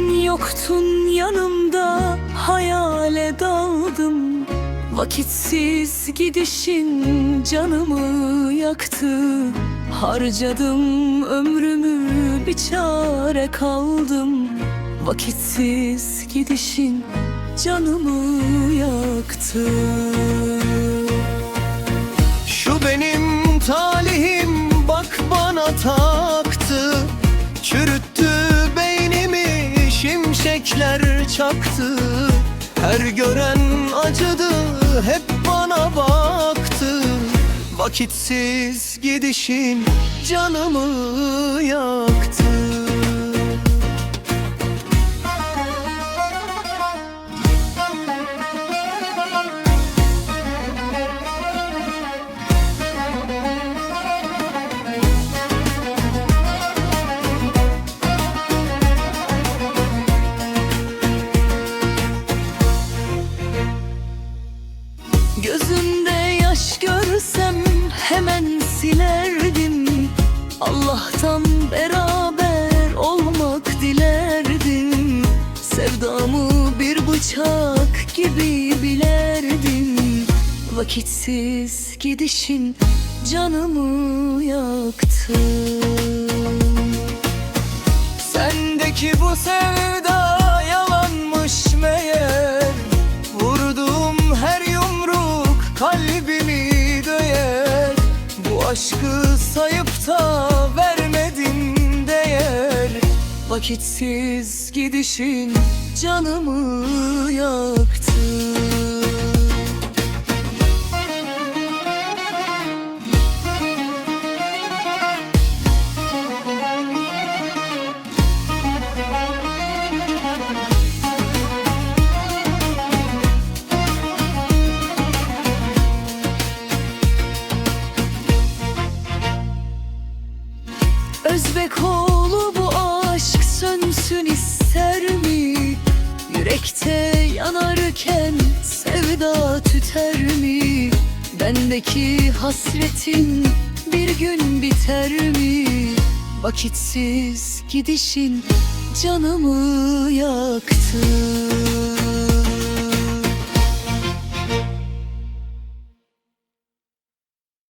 yoktun yanımda hayale daldım. Vakitsiz gidişin canımı yaktı. Harcadım ömrümü bir çare kaldım. Vakitsiz gidişin canımı yaktı. Şu benim talihim bak bana taktı şimşekler çaktı. Her gören acıdı hep bana baktı. Vakitsiz gidişin canımı yaktı Gözünde yaş görsem hemen silerdim. Allah'tan beraber olmak dilerdim. Sevdamı bir bıçak gibi bilerdim. Vakitsiz gidişin canımı yaktı. Sendeki bu sevda aşkı sayıp da vermedin değer. Vakitsiz gidişin canımı yaktı Özbek oğlu bu aşk sönsün ister mi? Yürekte yanarken sevda tüter mi? Bendeki hasretin bir gün biter mi? Vakitsiz gidişin canımı yaktı